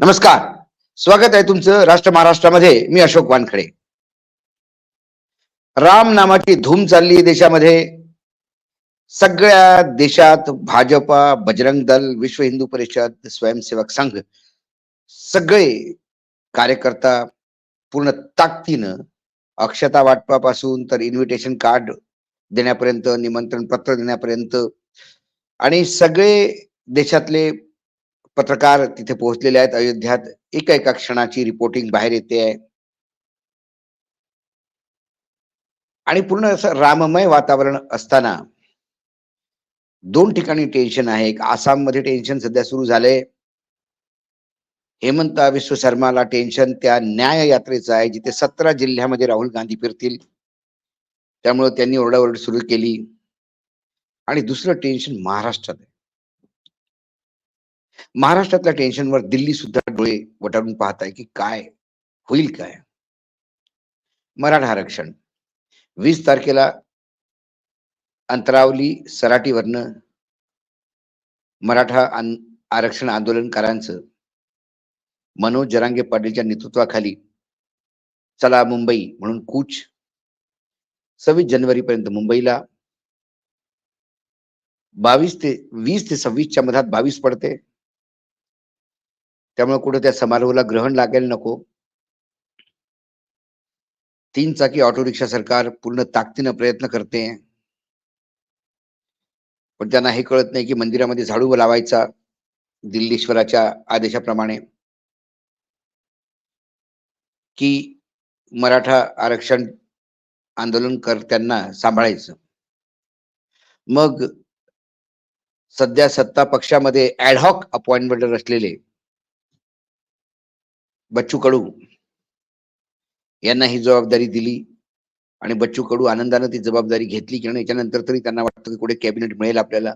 नमस्कार. स्वागत आहे तुमचं राष्ट्र महाराष्ट्रामध्ये. मी अशोक वानखडे. राम नामाची धूम चालली देशामध्ये. सगळ्या देशात भाजपा बजरंग दल विश्व हिंदू परिषद स्वयंसेवक संघ सगळे कार्यकर्ता पूर्ण ताकदीनं अक्षता वाटपापासून तर इन्व्हिटेशन कार्ड देण्यापर्यंत निमंत्रण पत्र देण्यापर्यंत आणि सगळे देशातले पत्रकार तिथे पोहोचलेले आहेत. अयोध्यात एका एका क्षणाची रिपोर्टिंग बाहेर येते आहे. आणि पूर्ण असं राममय वातावरण असताना दोन ठिकाणी टेन्शन आहे. एक आसाममध्ये टेन्शन सध्या सुरू झालंय. हेमंत विश्व शर्माला टेन्शन त्या न्याय यात्रेचं आहे जिथे सतरा जिल्ह्यामध्ये राहुल गांधी फिरतील. त्यामुळे त्यांनी ओरडाओरड सुरू केली. आणि दुसरं टेन्शन महाराष्ट्रात आहे. महाराष्ट्रातल्या टेन्शनवर दिल्ली सुद्धा डोळे वटारून पाहत आहे की काय होईल काय? मराठा आरक्षण. वीस तारखेला अंतरावली सराटीवरनं मराठा आरक्षण आंदोलनकारांचं मनोज जरांगे पाटीलच्या नेतृत्वाखाली चला मुंबई म्हणून कूच. सव्वीस जानेवारी पर्यंत मुंबईला. बावीस ते वीस ते सव्वीसच्या मधात बावीस पडते. त्यामुळे कुठे त्या समारोहाला ग्रहण लागेल नको. तीन चाकी ऑटो रिक्षा सरकार पूर्ण ताकदीनं प्रयत्न करते. पण त्यांना हे कळत नाही की मंदिरामध्ये झाडू लावायचा दिल्लीश्वराच्या आदेशाप्रमाणे. की मराठा आरक्षण आंदोलन करत्यांना सांभाळायचं. मग सध्या सत्ता पक्षामध्ये ऍडहॉक अपॉइंटमेंट असलेले बच्चू कडू यांना ही जबाबदारी दिली आणि बच्चू कडू आनंदानं ती जबाबदारी घेतली किंवा याच्यानंतर तरी त्यांना वाटतं की कुठे कॅबिनेट मिळेल आपल्याला.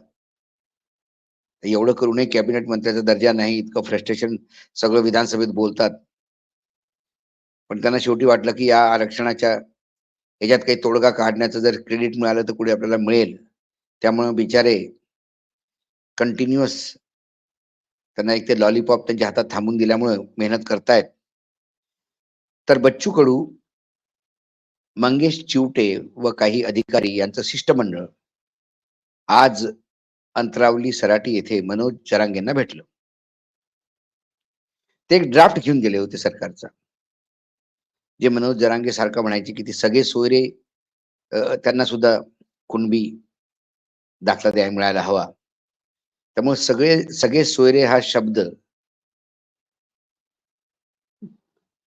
एवढं करूनही कॅबिनेट मंत्र्याचा दर्जा नाही इतकं फ्रस्ट्रेशन सगळं विधानसभेत बोलतात. पण त्यांना शेवटी वाटलं की या आरक्षणाच्या याच्यात काही तोडगा काढण्याचं जर क्रेडिट मिळालं तर कुठे आपल्याला मिळेल. त्यामुळे बिचारे कंटिन्युअस त्यांना एक ते लॉलीपॉप त्यांच्या हातात थांबून दिल्यामुळे मेहनत करतायत. तर बच्चू कडू मंगेश चिवटे व काही अधिकारी यांचं शिष्टमंडळ आज अंतरावली सराटी येथे मनोज चरांगेंना भेटलं. ते एक ड्राफ्ट घेऊन गेले होते सरकारचा. जे मनोज जरांगे सारखं म्हणायचे की ते सगळे सोयरे त्यांना सुद्धा कुणबी दाखला द्यायला मिळायला हवा. त्यामुळे सगळे सगळे सोयरे हा शब्द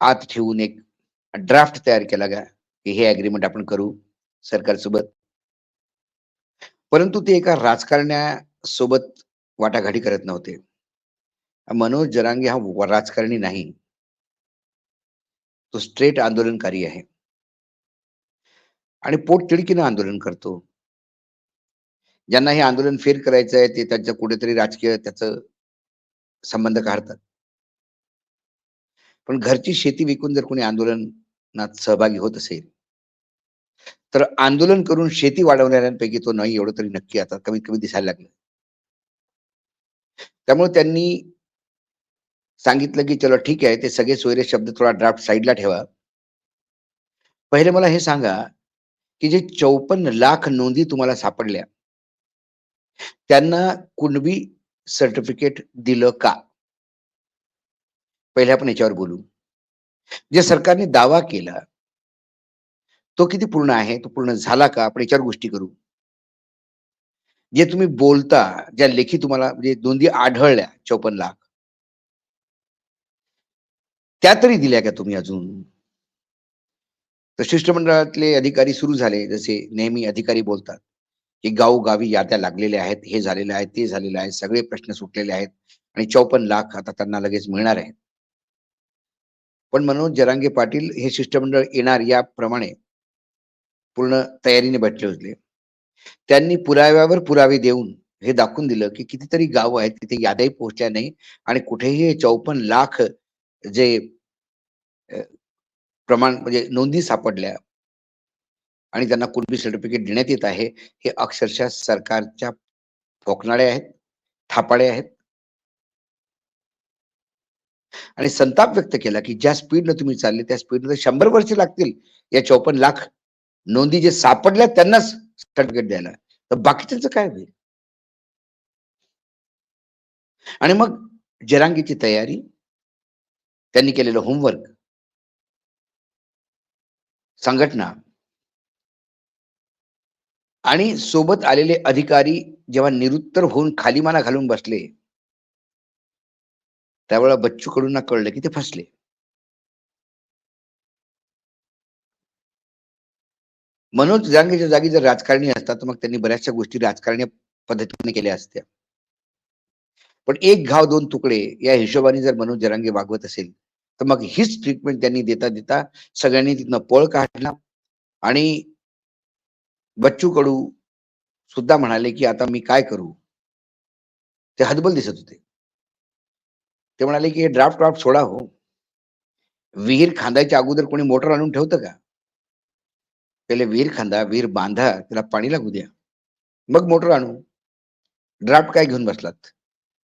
आत ठेवून एक ड्राफ्ट तयार केला गा की हे अग्रीमेंट आपण करू सरकारसोबत. परंतु ते एका राजकारण्यासोबत वाटाघाटी करत नव्हते. मनोज जरांगे हा राजकारणी नाही. तो स्ट्रेट आंदोलनकारी आहे. आणि पोट तिडकीनं आंदोलन करतो. ज्यांना हे आंदोलन फेर करायचं आहे ते त्यांच्या कुठेतरी राजकीय त्याच संबंध काढतात. पण घरची शेती विकून जर कोणी आंदोलनात सहभागी होत असेल तर आंदोलन करून शेती वाढवणाऱ्यांपैकी तो नाही एवढं तरी नक्की आता कमीत कमी दिसायला लागलं. त्यामुळे त्यांनी सांगितलं की चलो ठीक आहे ते सगळे सोयरे शब्द थोडा ड्राफ्ट साईडला ठेवा. पहिले मला हे सांगा की जे चौपन्न लाख नोंदी तुम्हाला सापडल्या त्यांना कुणबी सर्टिफिकेट दिलं का? पहिले आपण याच्यावर बोलू. जे सरकारने दावा केला तो किती पूर्ण आहे तो पूर्ण झाला का? आपण याच्यावर गोष्टी करू. जे तुम्ही बोलता ज्या लेखी तुम्हाला म्हणजे नोंदी आढळल्या चौपन्न लाख. त्या तरी दिल्या का तुम्ही अजून? तर शिष्टमंडळातले अधिकारी सुरू झाले जसे नेहमी अधिकारी बोलतात. की गावोगावी याद्या लागलेल्या आहेत हे झालेलं आहे ते झालेलं आहे सगळे प्रश्न सुटलेले आहेत आणि चौपन्न लाख आता त्यांना लगेच मिळणार आहेत. पण मनोज जरांगे पाटील हे शिष्टमंडळ येणार याप्रमाणे पूर्ण तयारीने भेटले होते. त्यांनी पुराव्यावर पुरावे देऊन हे दाखवून दिलं की कितीतरी गाव आहेत तिथे याद्याही पोहोचल्या नाही आणि कुठेही हे चौपन्न लाख जे प्रमाण म्हणजे नोंदी सापडल्या आणि त्यांना कुणबी सर्टिफिकेट देण्यात येत आहे हे अक्षरशः सरकारच्या फोकणाळे आहेत थापाडे आहेत. आणि संताप व्यक्त केला की ज्या स्पीडनं तुम्ही चालले त्या स्पीडनं शंभर वर्ष लागतील. या चौपन्न लाख नोंदी जे सापडल्या त्यांनाच सर्टिफिकेट द्यायला. तर बाकीच्यांचं काय होईल? आणि मग जरांगीची तयारी. त्यांनी केलेलं होमवर्क संघटना. आणि सोबत आलेले अधिकारी जेव्हा निरुत्तर होऊन खालीमाना घालून बसले त्यावेळेला बच्चू कडूंना कळलं की ते फसले. मनोज जरांगेच्या जागी जर राजकारणी असतात तर मग त्यांनी बऱ्याचशा गोष्टी राजकारणी पद्धतीने केल्या असत्या. पण एक घाव दोन तुकडे या हिशोबाने जर मनोज जरांगे वागवत असेल तर मग हीच ट्रीटमेंट त्यांनी देता देता सगळ्यांनी तिथनं पळ काढला आणि बच्चू कडू सुद्धा म्हणाले की आता मी काय करू? ते हतबल दिसत होते. ते म्हणाले की हे ड्राफ्ट ड्राफ्ट सोडा हो. विहीर खांदायच्या अगोदर कोणी मोटर आणून ठेवतं का? पहिले विहीर खांदा विहीर बांधा त्याला पाणी लागू द्या. मग मोटर आणू. ड्राफ्ट काय घेऊन बसलात?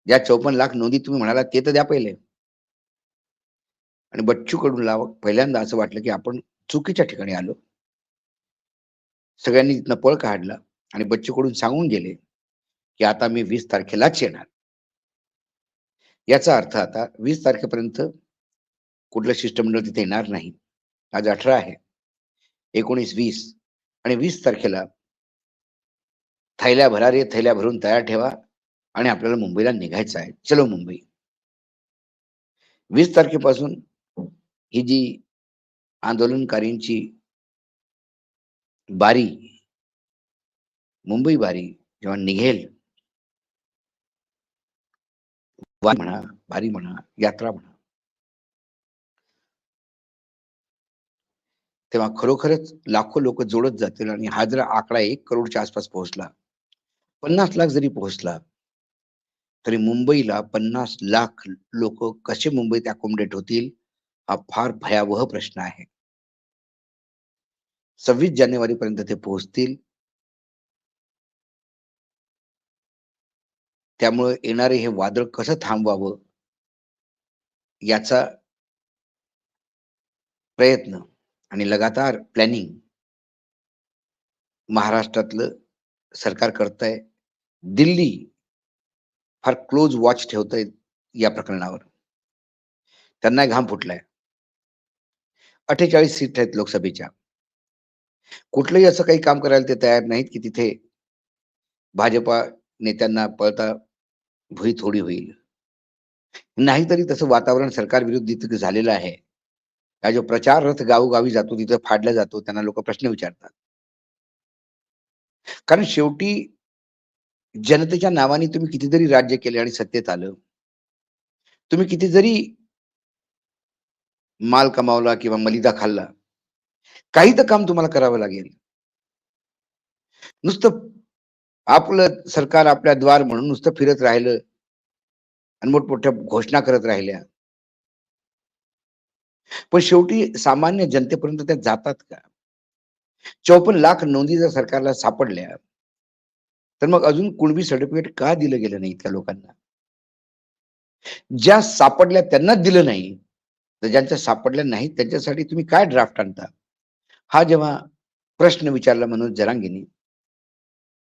ज्या चौपन्न लाख नोंदी तुम्ही म्हणाला ते तर द्या पहिले. आणि बच्चू कडूला पहिल्यांदा असं वाटलं की आपण चुकीच्या ठिकाणी आलो. सगळ्यांनी तिथनं पळ काढला आणि बच्चूकडून सांगून गेले की आता मी वीस तारखेलाच येणार. याचा अर्थ आता वीस तारखेपर्यंत कुठलं शिष्टमंडळ तिथे येणार नाही. आज अठरा आहे. एकोणीस वीस आणि वीस तारखेला थैल्या भरारे थैल्या भरून तयार ठेवा आणि आपल्याला मुंबईला निघायचं आहे. चलो मुंबई. वीस तारखेपासून ही जी आंदोलनकारींची बारी मुंबई बारी जेव्हा निघेल म्हणा बारी म्हणा यात्रा म्हणा तेव्हा खरोखरच लाखो लोक जोडत जातील आणि हा जर आकडा एक करोडच्या आसपास पोहोचला पन्नास लाख जरी पोहोचला तरी मुंबईला पन्नास लाख लोक कसे मुंबईत अकोमोडेट होतील हा फार भयावह प्रश्न आहे. सव्वीस जानेवारी पर्यंत ते पोहोचतील. त्यामुळे येणारे हे वादळ कसं थांबवावं याचा प्रयत्न आणि लगातार प्लॅनिंग महाराष्ट्रातलं सरकार करत आहे दिल्ली फार क्लोज वॉच ठेवत आहे या प्रकरणावर. त्यांना घाम फुटलाय. अठ्ठेचाळीस सीट आहेत लोकसभेच्या. कुठलंही असं काही काम करायला ते तयार नाहीत की तिथे भाजपा नेत्यांना पळता भुई थोडी होईल. नाहीतरी तसं वातावरण सरकार विरुद्ध झालेलं आहे. हा जो प्रचार रथ गावोगावी जातो तिथं फाडला जातो त्यांना लोक प्रश्न विचारतात. कारण शेवटी जनतेच्या नावाने तुम्ही कितीतरी राज्य केले आणि सत्तेत आलं. तुम्ही किती जरी माल कमावला किंवा मलिदा खाल्ला. काही तर काम तुम्हाला करावं लागेल. नुसतं आपलं सरकार आपल्या द्वार म्हणून नुसतं फिरत राहिलं आणि मोठमोठ्या घोषणा करत राहिल्या. पण शेवटी सामान्य जनतेपर्यंत त्या जातात का? चौपन्न लाख नोंदी जर सरकारला सापडल्या तर मग अजून कुणबी सर्टिफिकेट का दिलं गेलं नाही इतक्या लोकांना? ज्या सापडल्या त्यांनाच दिलं नाही तर ज्यांच्या सापडल्या नाही त्यांच्यासाठी तुम्ही काय ड्राफ्ट आणता? हा जेव्हा प्रश्न विचारला मनोज जरांगीनी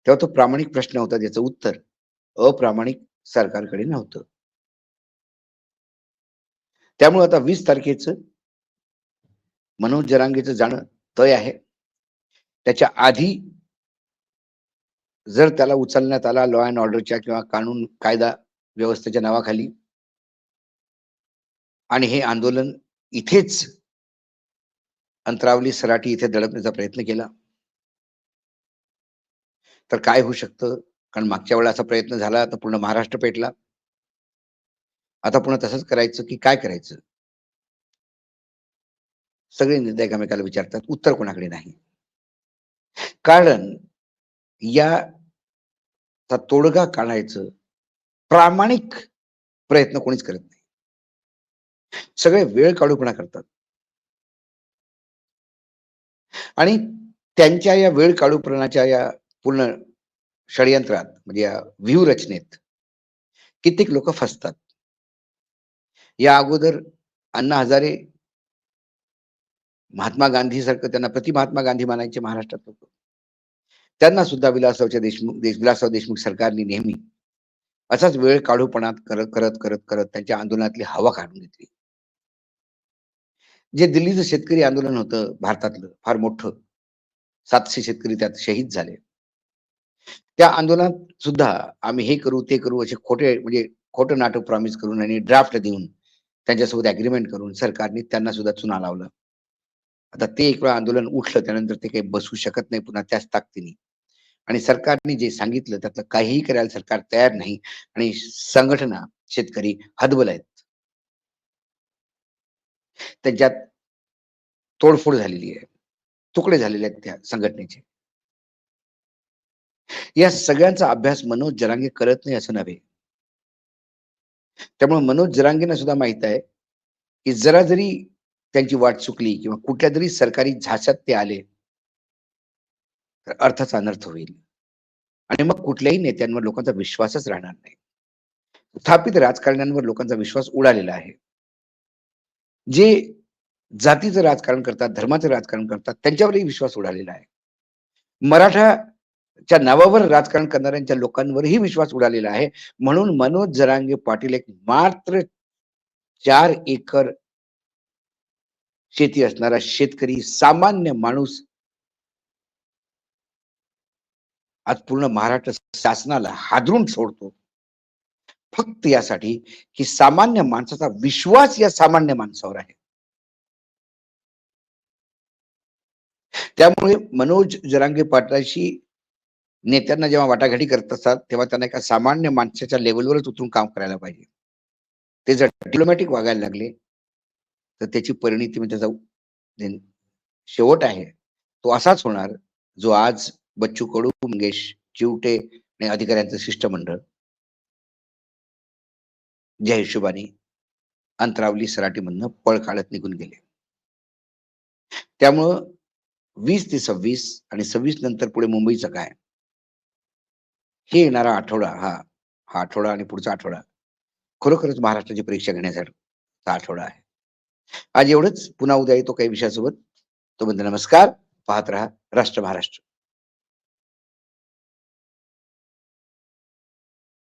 तेव्हा तो प्रामाणिक प्रश्न होता ज्याचं उत्तर अप्रामाणिक सरकारकडे नव्हतं. त्यामुळे आता वीस तारखेच मनोज जरांगेचं जाणं तय आहे. त्याच्या आधी जर त्याला उचलण्यात आला लॉ अँड ऑर्डरच्या किंवा कानून कायदा व्यवस्थेच्या नावाखाली आणि हे आंदोलन इथेच अंतरावली सराठी इथे दडपण्याचा प्रयत्न केला. तर काय होऊ शकतं? कारण मागच्या वेळा असा प्रयत्न झाला तर पूर्ण महाराष्ट्र पेटला. आता पुन्हा तसंच करायचं की काय करायचं? सगळे निर्णय एकमेकाला विचारतात उत्तर कोणाकडे नाही? कारण या तोडगा काढायचं प्रामाणिक प्रयत्न कोणीच करत नाही. सगळे वेळ काढूपणा करतात. आणि त्यांच्या या वेळ काढूपणाच्या या पूर्ण षडयंत्रात म्हणजे या व्यूहरचनेत कित्येक लोक फसतात. या अगोदर अण्णा हजारे महात्मा गांधी सारखं त्यांना प्रति महात्मा गांधी मानायचे महाराष्ट्रात लोक. त्यांना सुद्धा विलासरावच्या देशमुख देश विलासराव देशमुख सरकारने नेहमी असाच वेळ काढूपणात करत करत करत करत त्यांच्या आंदोलनातली हवा काढून घेतली. जे दिल्लीचं शेतकरी आंदोलन होतं भारतातलं फार मोठं. सातशे शेतकरी त्यात शहीद झाले. त्या आंदोलनात सुद्धा आम्ही हे करू ते करू असे खोटे म्हणजे खोटं नाटक प्रॉमिस करून आणि ड्राफ्ट देऊन त्यांच्यासोबत अग्रीमेंट करून सरकारने त्यांना सुद्धा चुना लावलं. आता ते एक वेळा आंदोलन उठलं त्यानंतर ते काही बसू शकत नाही पुन्हा त्याच ताकदीने. आणि सरकारने जे सांगितलं त्यातलं काहीही करायला सरकार तयार नाही. आणि संघटना शेतकरी हदबल आहेत. त्यांच्यात तोडफोड झालेली आहे. तुकडे झालेले आहेत त्या संघटनेचे. या सगळ्यांचा अभ्यास मनोज जरांगे करत नाही असं नव्हे. त्यामुळे मनोज जरांगेंना सुद्धा माहीत आहे की जरा जरी त्यांची वाट चुकली किंवा कुठल्या तरी सरकारी झाशात ते आले तर अर्थाचा अनर्थ होईल. आणि मग कुठल्याही नेत्यांवर लोकांचा विश्वासच राहणार नाही. स्थापित राजकारण्यांवर लोकांचा विश्वास उडालेला आहे. जे जातीचं राजकारण करतात धर्माचं राजकारण करतात त्यांच्यावरही विश्वास उडालेला आहे. मराठाच्या नावावर राजकारण करणाऱ्यांच्या लोकांवरही विश्वास उडालेला आहे. म्हणून मनोज जरांगे पाटील एक मात्र चार एकर शेती असणारा शेतकरी सामान्य माणूस आज पूर्ण महाराष्ट्र शासनाला हादरून सोडतो. फक्त यासाठी की सामान्य माणसाचा विश्वास या सामान्य माणसावर आहे. त्यामुळे मनोज जरांगे पाटलाशी नेत्यांना जेव्हा वाटाघाटी करत असतात तेव्हा त्यांना एका सामान्य माणसाच्या लेवलवरच उतरून काम करायला पाहिजे. ते जर डिप्लोमॅटिक वागायला लागले तर त्याची परिणिती म्हणजे त्याचा शेवट आहे तो असाच होणार जो आज बच्चू कडू मंगेश चिवटे आणि अधिकाऱ्यांचं शिष्टमंडळ ज्या हिशोबाने अंतरावली सराटीमधनं पळ काढत निघून गेले. त्यामुळं वीस ते सव्वीस आणि सव्वीस नंतर पुढे मुंबईचं काय? हे येणारा आठवडा हा हा आठवडा आणि पुढचा आठवडा खरोखरच महाराष्ट्राची परीक्षा घेण्यासाठी आठवडा आहे. आज एवढंच. पुन्हा उद्या येतो काही विषयासोबत. तो म्हणजे नमस्कार. पाहत राहा राष्ट्र महाराष्ट्र.